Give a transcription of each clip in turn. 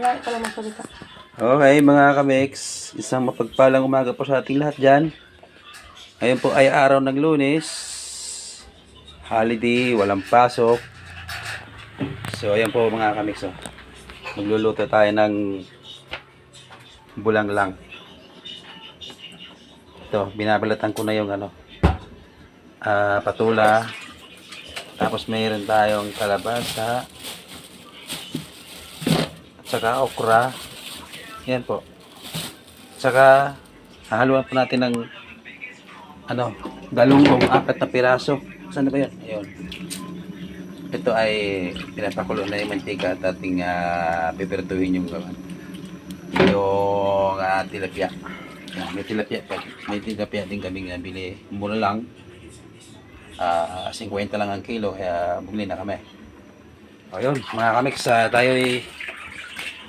Wala ka lang magsalita. Okay mga kamix, isang mapagpalang umaga po sa ating lahat dyan. Ngayon po ay araw ng lunes. Holiday, walang pasok. So ayan po mga kamix. Oh. Magluluto tayo ng bulang lang. Ito, binabalatan ko na yung ano, ah, patula. Tapos mayroon tayong kalabasa. At saka okra. Yan po. Saka, hahaluan po natin ng ano, galunggong apat na piraso. Saan na ba yun? Ayun. Ito ay pinapakulo na yung mantika at ating uh, pipirtuhin yung gawan. Yung uh, tilapia. Yan, may tilapia pa. May tilapia din kami nabili. Mura lang. Ah, 50 lang ang kilo kaya bumili na kami. Ayun, mga kamix, uh, tayo ay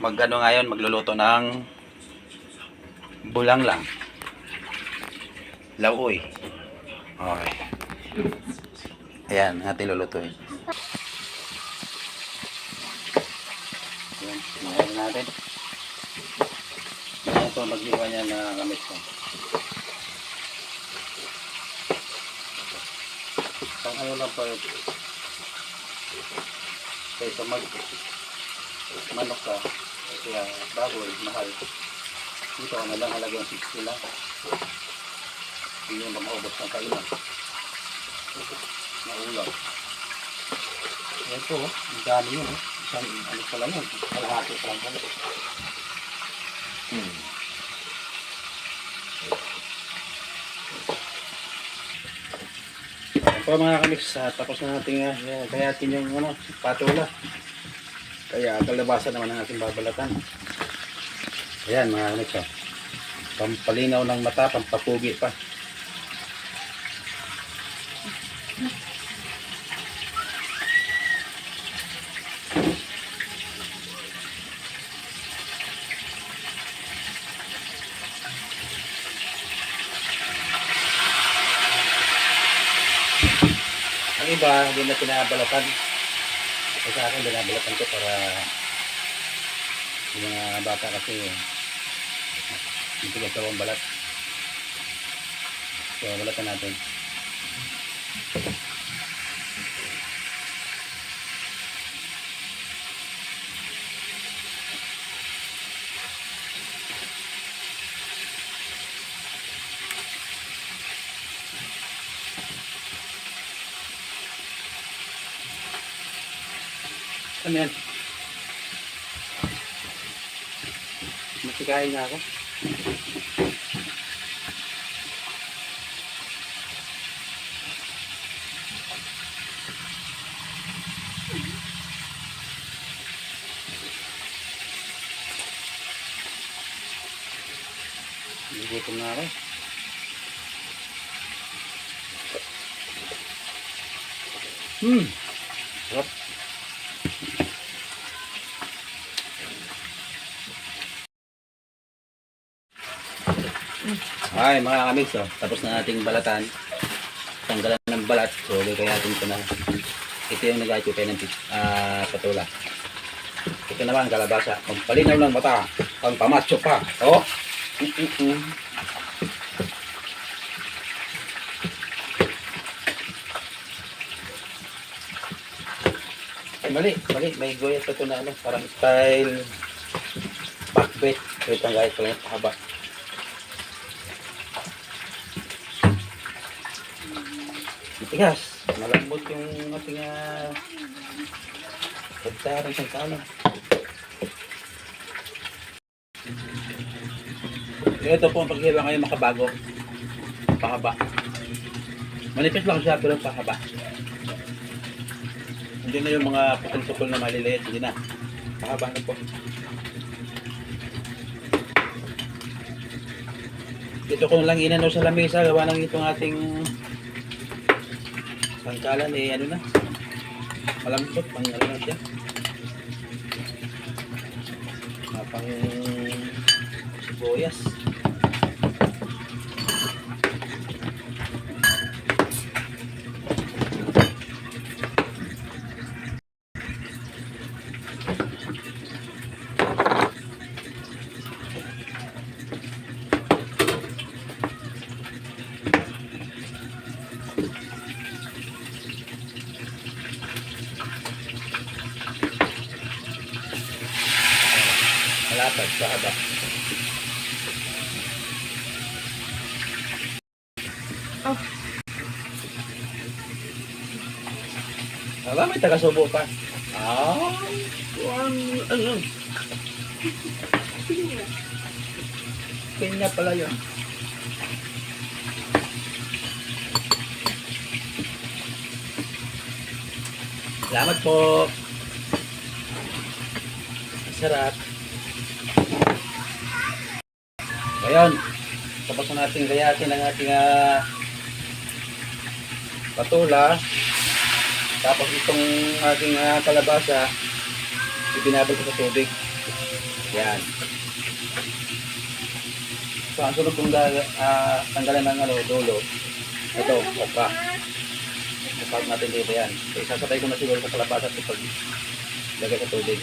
magano ngayon magluluto ng bulang lang. Lauoy. Okay. Ayan natin lulutuin. Ayan sinayang natin. Ayan ito maghiwa niya na gamit ko. Pang ano lang pa kaysa mag manok ka kaya baboy mahal. Dito ano lang halagang 60 lang. Hindi naman maubos ng kainan maulam ito ang dami yun oh isang ano pa lang yun kalahati pa lang pala hmm. Po mga kamix, ah, tapos na natin uh, kayatin yung ano, patula. Kaya kalabasan naman ang ating babalatan. Ayan mga kamix, oh. pampalinaw ng mata, pampapugi pa. Ang iba, hindi na pinabalatan. Kasi sa akin, binabalatan ko para yung mga bata kasi hindi ko sa balat. So, balatan natin. Ano yan? Masikain nga ako. Nagutom na ako. Hmm. Sarap. Ay, mga kamigs, oh. tapos na nating balatan. Tanggalan ng balat. So, kaya natin ito na. Ito yung nag-acho kayo ng uh, patula. Ito naman, kalabasa. Ang palinaw ng mata. Ang pamacho pa. Oh. Mm-mm-mm. Ay, mali. Mali. May goya pa ito na ano. Parang style backbait. Wait lang guys. Pala yung pahaba. Matigas. Malambot yung ating uh, hektarang sa kano. Ito po ang paghiwa ngayon makabago. Pahaba. Manipis lang siya pero pahaba. Hindi na yung mga pukul-pukul na maliliit. Hindi na. Pahaba na po. Ito ko lang inano sa lamesa. Gawa ng itong ating pangkalan eh ano na? Malambot pang ano na siya. Ah, sibuyas lapad sa haba. Oh. Aba, may taga-subo pa. Ah, ano, ano? Kanya pala yun. Salamat po. Sarap. Ngayon, tapos na natin gayatin ang ating ah, patula. Tapos itong ating ah, kalabasa, ibinabal ko sa tubig. Yan. So, ang sunod kong ga- ah, tanggalan ng ano, dulo, ito, okra. Kapag natin dito yan. So, isasabay ko na siguro sa kalabasa at pag lagay sa tubig.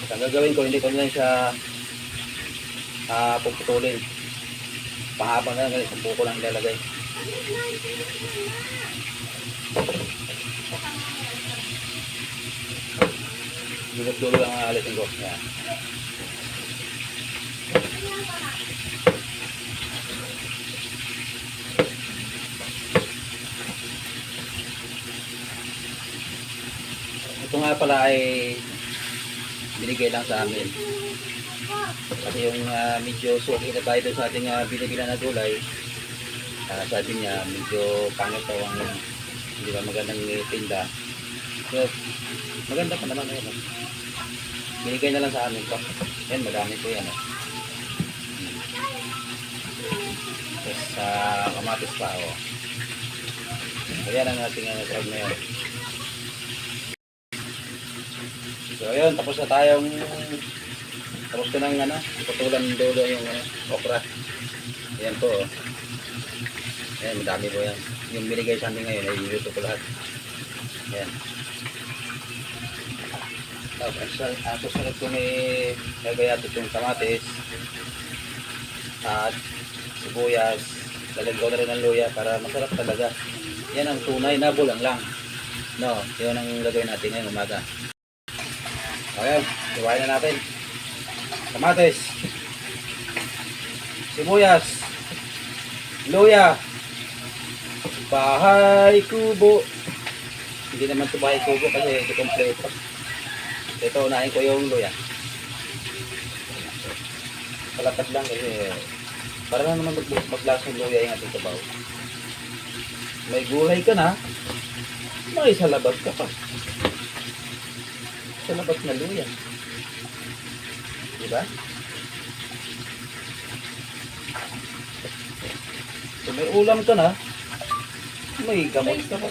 At ang gagawin ko, hindi ko lang siya ah, puputulin. Pahaba na lang, sa buko lang ilalagay. Dulot-dulo lang ang alisin ko. Yan. Ito nga pala ay binigay lang sa amin. Kasi yung ah, medyo suki na tayo sa ating uh, binibilan na gulay, ah, sabi niya medyo pangit daw ang hindi ba magandang tinda. So, maganda pa naman oh. Binigay na lang sa amin to. Yan, madami po yan. Oh. Tapos sa kamatis pa. Oh. So, yan ang ating uh, tribe na yun. So, ayun, tapos na tayong tapos ko ng ano, putulan dulo yung ano, okra. Ayan po. Oh. Ayan, madami po yan. Yung binigay sa amin ngayon, ay iluto ko lahat. Ayan. Tapos, ang ang susunod ko may gagayat itong kamatis at sibuyas. Lalagyan na rin ng luya para masarap talaga. Yan ang tunay na bulang lang. No, yun ang gagawin natin ngayong umaga. Okay, iwain na natin. Kamatis. Sibuyas. Luya. Bahay kubo. Hindi naman ito bahay kubo kasi ito kompleto. Ito, unahin ko yung luya. Palapad lang kasi para na naman mag maglas ng luya yung ating sabaw. May gulay ka na, may salabas ka pa. Salabas na luya. Diba? So may ulam ka na, may gamot ka pa.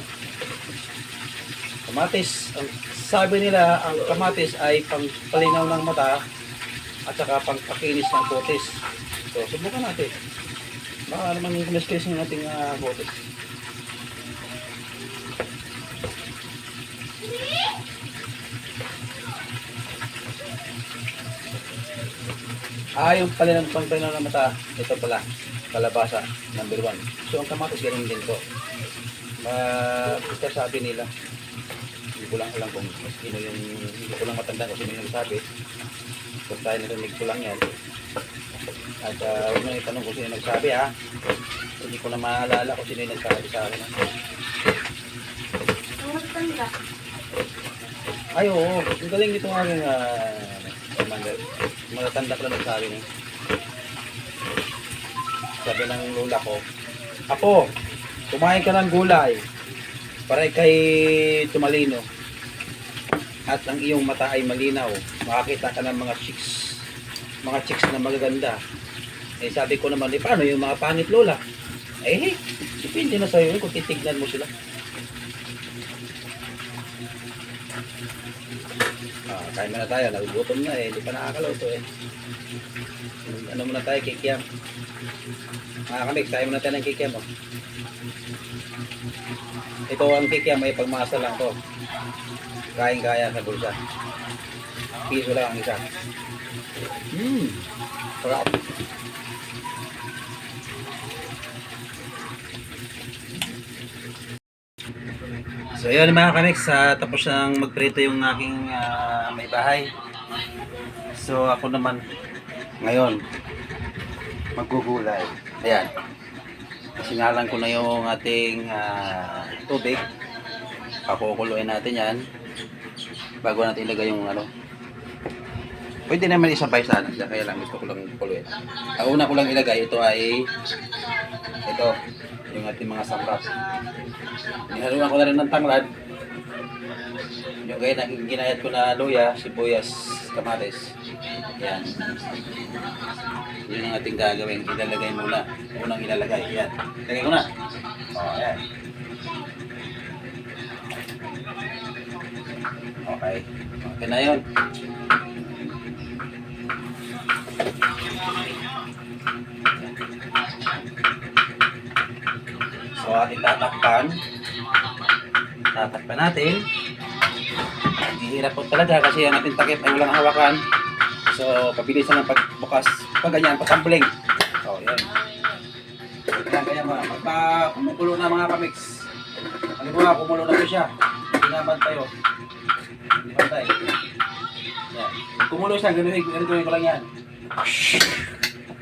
Kamatis, ang sabi nila, ang kamatis ay pangpalinaw ng mata at saka pangpakinis ng kutis. So, subukan natin. Baka naman yung kumiskis ng ating uh, kutis. Ah, yung pala ng pangpalinaw ng mata, ito pala, kalabasa, number one. So, ang kamatis, ganun din to. Uh, basta sabi nila, hindi ko lang alam kung sino yung hindi ko lang matanda kung sino yung sabi kung tayo narinig ko lang yan at uh, huwag mo na itanong kung sino yung nagsabi ha hindi ko na maalala kung sino yung nagsabi sa akin ha? ay oo ang galing nito ng aking uh, commander matatanda ko lang nagsabi niya. Sabi ng lula ko Apo, kumain ka ng gulay. Para kay tumalino. At ang iyong mata ay malinaw. Makakita ka ng mga chicks. Mga chicks na magaganda. Eh sabi ko naman eh paano yung mga pangit lola? Eh depende na sa'yo yun kung titignan mo sila ah, kain muna tayo nagugutom na eh hindi pa nakakaloto eh ano muna tayo kikiam mga kamig tayo muna tayo ng kikiam oh. Ito ang kikiam ay pagmasa lang to. Kain kaya sa bulsa. Piso lang ang isa. Hmm. Sarap. So yun mga kamix, ah, tapos nang magprito yung aking ah, may bahay. So ako naman ngayon maggugulay. Ayan. Sinalan ko na yung ating ah, tubig. Pakukuluin natin yan. Bago natin ilagay yung ano. Pwede naman isabay sana. Kaya lang gusto ko lang kuluin. Ang una ko lang ilagay, ito ay ito, yung ating mga sangkap. Nihaluan ko na rin ng tanglad. Yung gaya na ginayat ko na luya, sibuyas, kamatis. Yan. Yun ang ating gagawin. Ilalagay muna. Unang ilalagay. Yan. Ilagay ko na. O, yan. Okay. Okay na yun. So, ating tatakpan. Tatakpan natin. Hihirap po talaga kasi ang ating takip ay walang hawakan. So, pabilisan ng pagbukas. Pag ganyan, pagsampling. So, yan. Yan, kaya mga, pagka kumukulo na mga kamix. Halimbawa, kumulo na po siya. Hindi naman tayo. Hindi naman tayo. Yan. Kumulo siya, ganun, ganun ko lang yan.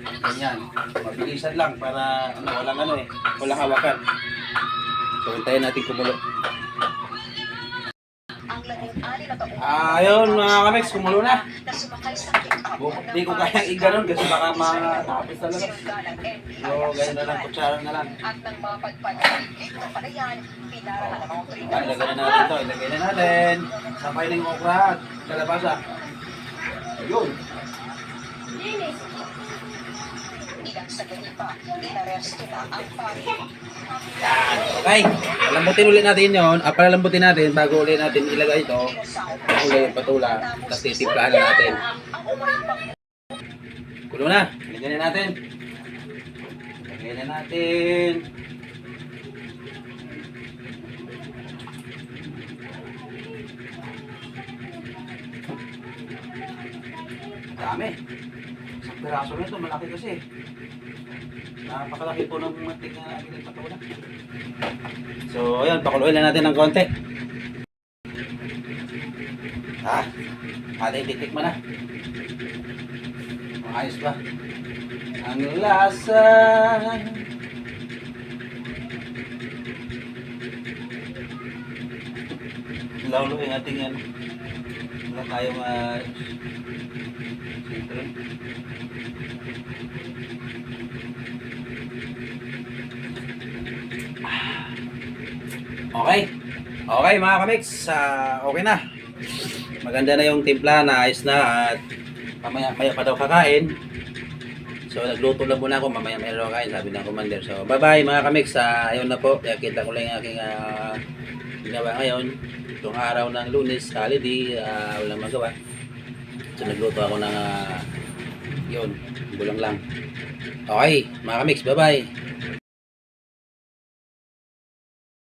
Ganyan. Mabilisan lang para ano, walang ano eh. Walang hawakan. So, hintayin natin kumulo. Ah, ayun mga kamix, kumulo na. Hindi ko kaya iganon kasi baka matapos talaga. So, ganyan na lang, kutsara na lang. At nang mapadpad ang higit na palayan, pinara na Ah, ilagay na natin to, ilagay na natin. Sabay na yung okra at kalabasa. Ayun. Ilang saglit pa, inaresto na ang. Okay. Palambutin ulit natin yon. Ah, palalambutin natin bago ulit natin ilagay ito. Yung patula. Tapos titimplahan na natin. Kulo na. Ilagay na natin. Ilagay na natin. Dami. Isang piraso nito, malaki kasi. Napakalaki po ng mating na patula. So, ayan, pakuluin na natin ng konti. Ha? Ating titikman na. Ayos ba? Ang lasa. Lalo yung ating yan. Wala tayong uh, siyempre. Okay. Okay mga kamix, ah, okay na. Maganda na yung timpla, naayos na at mamaya maya pa daw kakain. So nagluto lang muna ako, mamaya maya daw kakain, sabi ng commander. So bye bye mga kamix, uh, ayun na po, kaya kita ko lang yung aking ah, ginawa ngayon. Itong araw ng lunes, holiday, ah, walang magawa. So nagluto ako ng uh, yun, bulang lang. Okay, mga kamix, bye bye.